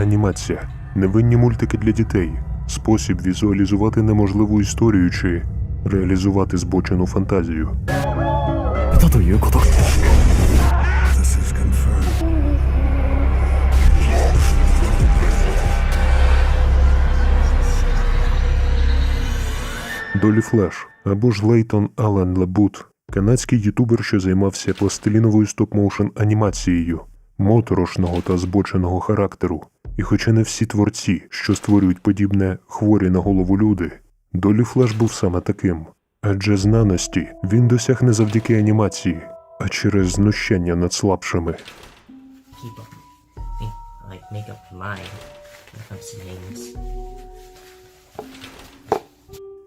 Анімація, невинні мультики для дітей, спосіб візуалізувати неможливу історію чи реалізувати збочену фантазію. Долі Флеш або ж Лейтон Алан Лебут канадський ютубер, що займався пластиліновою стоп-моушн анімацією моторошного та збоченого характеру. І хоча не всі творці, що створюють подібне хворі на голову люди, Долі Флеш був саме таким. Адже знаності він досяг не завдяки анімації, а через знущання над слабшими. like make up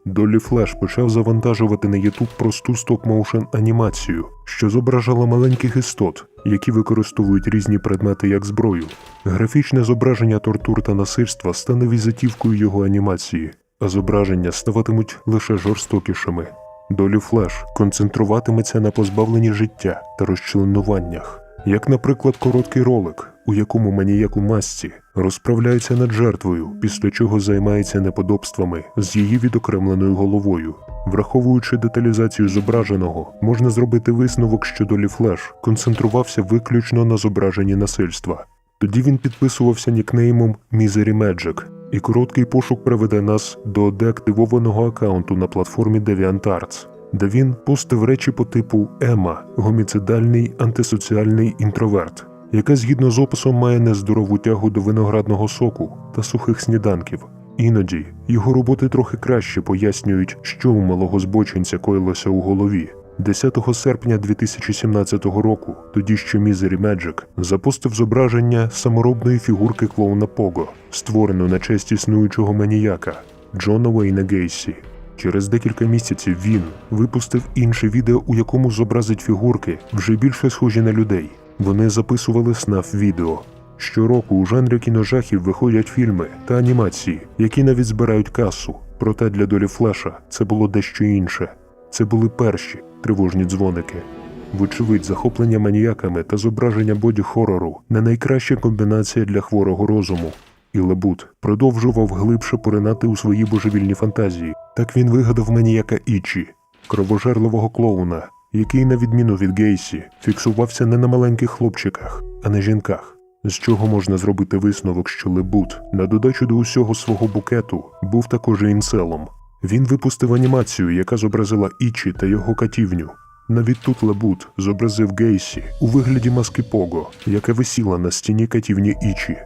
Долі Флеш почав завантажувати на YouTube просту стоп-моушен анімацію, що зображала маленьких істот, які використовують різні предмети як зброю. Графічне зображення тортур та насильства стане візитівкою його анімації, а зображення ставатимуть лише жорстокішими. Долі Флеш концентруватиметься на позбавленні життя та розчленуваннях, як, наприклад, короткий ролик, у якому маніяк у масці розправляється над жертвою, після чого займається неподобствами з її відокремленою головою. Враховуючи деталізацію зображеного, можна зробити висновок, що Долі Флеш концентрувався виключно на зображенні насильства. Тоді він підписувався нікнеймом Misery Magic, і короткий пошук приведе нас до деактивованого аккаунту на платформі DeviantArts, де він постив речі по типу Ема, гоміцидальний антисоціальний інтроверт, яка згідно з описом має нездорову тягу до виноградного соку та сухих сніданків. Іноді його роботи трохи краще пояснюють, що у малого збочинця коїлося у голові. 10 серпня 2017 року, тоді ще Misery Magic запустив зображення саморобної фігурки клоуна Пого, створену на честь існуючого маніяка Джона Уейна Гейсі. Через декілька місяців він випустив інше відео, у якому зобразить фігурки, вже більше схожі на людей. Вони записували снаф відео. Щороку у жанрі кіножахів виходять фільми та анімації, які навіть збирають касу. Проте для долі Флеша це було дещо інше. Це були перші тривожні дзвоники. Вочевидь, захоплення маніяками та зображення боді-хорору не найкраща комбінація для хворого розуму. І Лебут продовжував глибше поринати у свої божевільні фантазії. Так він вигадав маніяка Ічі, кровожерливого клоуна, який, на відміну від Гейсі, фіксувався не на маленьких хлопчиках, а на жінках. З чого можна зробити висновок, що Лебут, на додачу до усього свого букету, був також інцелом. Він випустив анімацію, яка зобразила Ічі та його катівню. Навіть тут Лебут зобразив Гейсі у вигляді маски Пого, яка висіла на стіні катівні Ічі.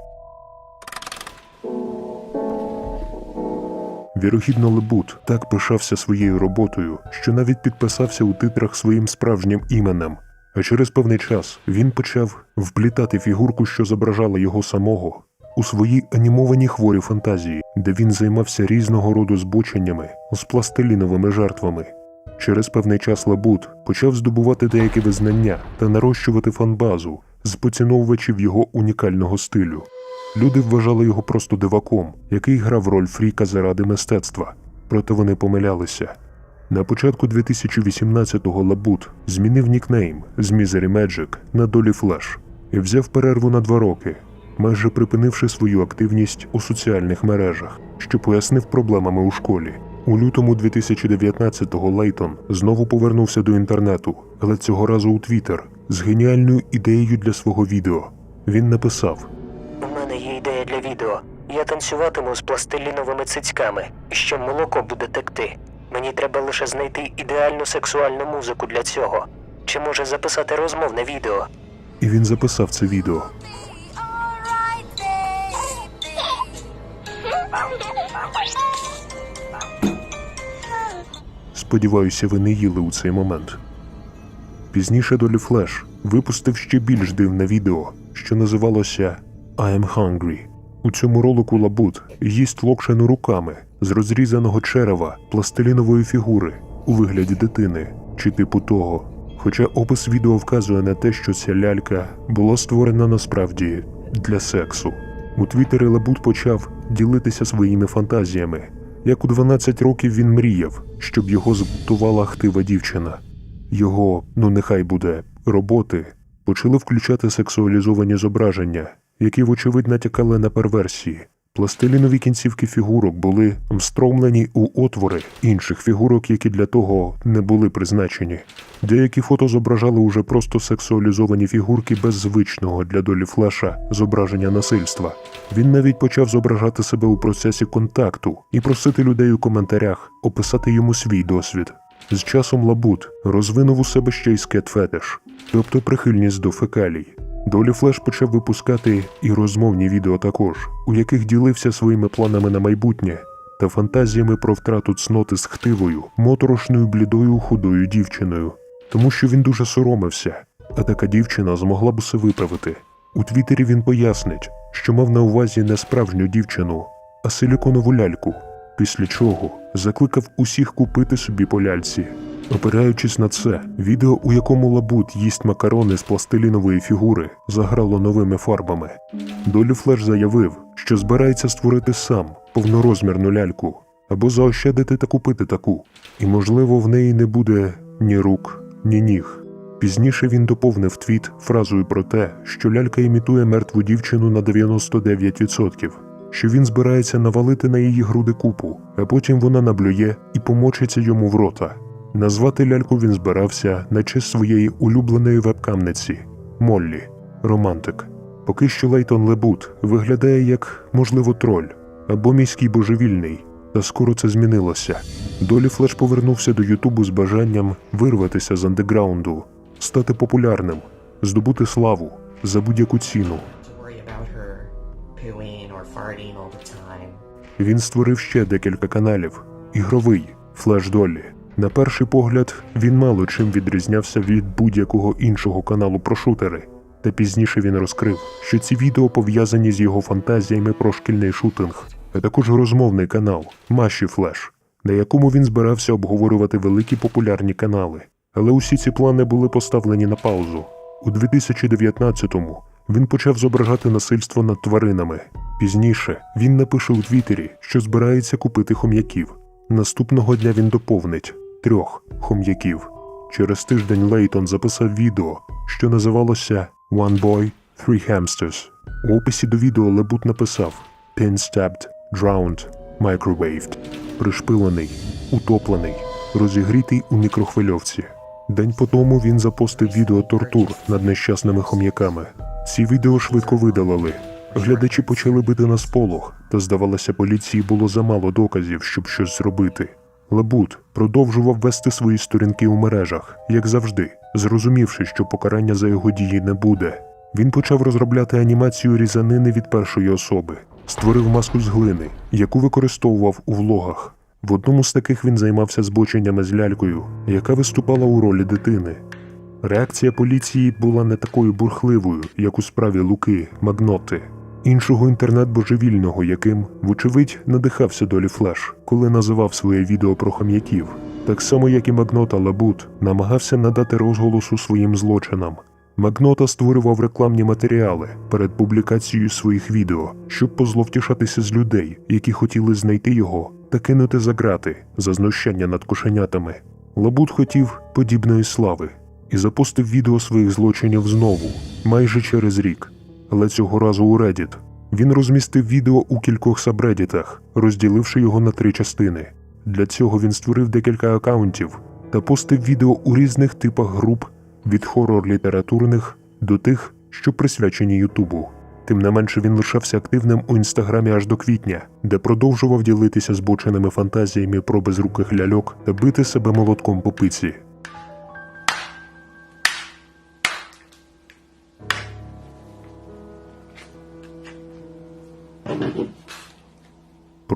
Вірогідно, Лебут так пишався своєю роботою, що навіть підписався у титрах своїм справжнім іменем. А через певний час він почав вплітати фігурку, що зображала його самого, у свої анімовані хворі фантазії, де він займався різного роду збоченнями з пластиліновими жертвами. Через певний час Лабут почав здобувати деякі визнання та нарощувати фанбазу з поціновувачів його унікального стилю. Люди вважали його просто диваком, який грав роль фріка заради мистецтва. Проте вони помилялися. На початку 2018-го Лабут змінив нікнейм з Misery Magic на Долі Флеш і взяв перерву на два роки, майже припинивши свою активність у соціальних мережах, що пояснив проблемами у школі. У лютому 2019-го Лейтон знову повернувся до інтернету, але цього разу у Твіттер з геніальною ідеєю для свого відео. Він написав: для відео. Я танцюватиму з пластиліновими цицьками, що молоко буде текти. Мені треба лише знайти ідеальну сексуальну музику для цього. Чи може записати розмовне відео? і він записав це відео. Сподіваюся, ви не їли у цей момент. Пізніше Долі Флеш випустив ще більш дивне відео, що називалося I am hungry. У цьому ролику Лабут їсть локшену руками з розрізаного черева пластилінової фігури у вигляді дитини чи типу того. Хоча опис відео вказує на те, що ця лялька була створена насправді для сексу. У Твіттері Лабут почав ділитися своїми фантазіями. Як у 12 років він мріяв, щоб його збутувала хтива дівчина. Його, ну нехай буде, роботи почали включати сексуалізовані зображення, які вочевидь натякали на перверсії. Пластилінові кінцівки фігурок були встромлені у отвори інших фігурок, які для того не були призначені. Деякі фото зображали уже просто сексуалізовані фігурки без звичного для долі флеша зображення насильства. Він навіть почав зображати себе у процесі контакту і просити людей у коментарях описати йому свій досвід. З часом Лабут розвинув у себе ще й скет-фетиш, тобто прихильність до фекалій. Долі Флеш почав випускати і розмовні відео також, у яких ділився своїми планами на майбутнє та фантазіями про втрату цноти з хтивою, моторошною блідою худою дівчиною, тому що він дуже соромився, а така дівчина змогла б усе виправити. У Твіттері він пояснить, що мав на увазі не справжню дівчину, а силіконову ляльку, після чого закликав усіх купити собі по ляльці. Опираючись на це, відео, у якому Лабут їсть макарони з пластилінової фігури, заграло новими фарбами. Долі Флеш заявив, що збирається створити сам повнорозмірну ляльку або заощадити та купити таку, і, можливо, в неї не буде ні рук, ні ніг. Пізніше він доповнив твіт фразою про те, що лялька імітує мертву дівчину на 99%, що він збирається навалити на її груди купу, а потім вона наблює і помочиться йому в рота. Назвати ляльку він збирався на честь своєї улюбленої вебкамниці Моллі, романтик. Поки що Лейтон Лебут виглядає як, можливо, троль або міський божевільний, та скоро це змінилося. Долі Флеш повернувся до Ютубу з бажанням вирватися з андеграунду, стати популярним, здобути славу за будь-яку ціну. Він створив ще декілька каналів. Ігровий Флеш Долі. На перший погляд, він мало чим відрізнявся від будь-якого іншого каналу про шутери. Та пізніше він розкрив, що ці відео пов'язані з його фантазіями про шкільний шутинг, а також розмовний канал Маші Флеш, на якому він збирався обговорювати великі популярні канали. Але усі ці плани були поставлені на паузу. У 2019-му він почав зображати насильство над тваринами. Пізніше він напише у Твіттері, що збирається купити хом'яків. Наступного дня він доповнить трьох хом'яків. Через тиждень Лейтон записав відео, що називалося One Boy, Three Hamsters. У описі до відео Лебут написав Pin-stabbed, drowned, microwaved, пришпилений, утоплений, розігрітий у мікрохвильовці. День по тому він запостив відео тортур над нещасними хом'яками. Ці відео швидко видалили. Глядачі почали бити на сполох, та здавалося, поліції було замало доказів, щоб щось зробити. Лабут продовжував вести свої сторінки у мережах, як завжди, зрозумівши, що покарання за його дії не буде. Він почав розробляти анімацію різанини від першої особи, створив маску з глини, яку використовував у влогах. В одному з таких він займався збоченнями з лялькою, яка виступала у ролі дитини. Реакція поліції була не такою бурхливою, як у справі Луки Магноти, іншого інтернет-божевільного, яким, вочевидь, надихався долі Флеш, коли називав своє відео про хам'яків. Так само, як і Магнота Лабут, намагався надати розголосу своїм злочинам. Магнота створював рекламні матеріали перед публікацією своїх відео, щоб позловтішатися з людей, які хотіли знайти його та кинути за грати за знущання над кошенятами. Лабут хотів подібної слави і запустив відео своїх злочинів знову, майже через рік, але цього разу у Reddit. Він розмістив відео у кількох сабредітах, розділивши його на три частини. Для цього він створив декілька акаунтів та постив відео у різних типах груп від хорор-літературних до тих, що присвячені Ютубу. Тим не менше він лишався активним у інстаграмі аж до квітня, де продовжував ділитися збоченими фантазіями про безруких ляльок та бити себе молотком по пиці.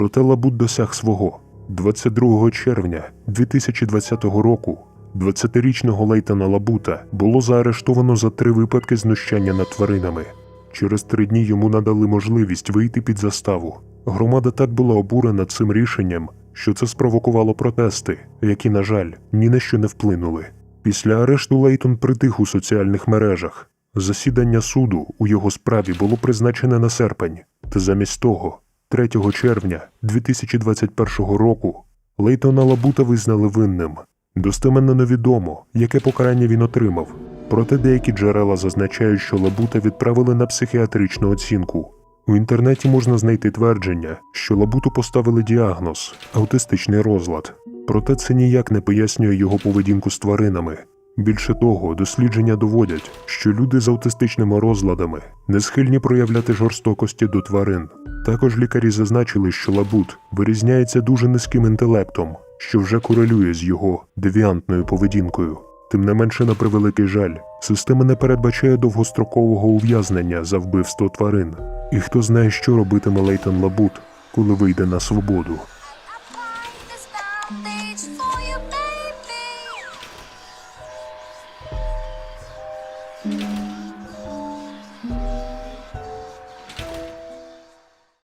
Проте Лабут досяг свого. 22 червня 2020 року 20-річного Лейтана Лабута було заарештовано за три випадки знущання над тваринами. Через три дні йому надали можливість вийти під заставу. Громада так була обурена цим рішенням, що це спровокувало протести, які, на жаль, ні на що не вплинули. Після арешту Лейтон притих у соціальних мережах. Засідання суду у його справі було призначене на серпень, та замість того 3 червня 2021 року Лейтона Лабута визнали винним. Достеменно невідомо, яке покарання він отримав. Проте деякі джерела зазначають, що Лабута відправили на психіатричну оцінку. У інтернеті можна знайти твердження, що Лабуту поставили діагноз аутистичний розлад. Проте це ніяк не пояснює його поведінку з тваринами. Більше того, дослідження доводять, що люди з аутистичними розладами не схильні проявляти жорстокості до тварин. Також лікарі зазначили, що лабут вирізняється дуже низьким інтелектом, що вже корелює з його девіантною поведінкою. Тим не менше, на превеликий жаль, система не передбачає довгострокового ув'язнення за вбивство тварин. І хто знає, що робитиме Лейтон Лабут, коли вийде на свободу.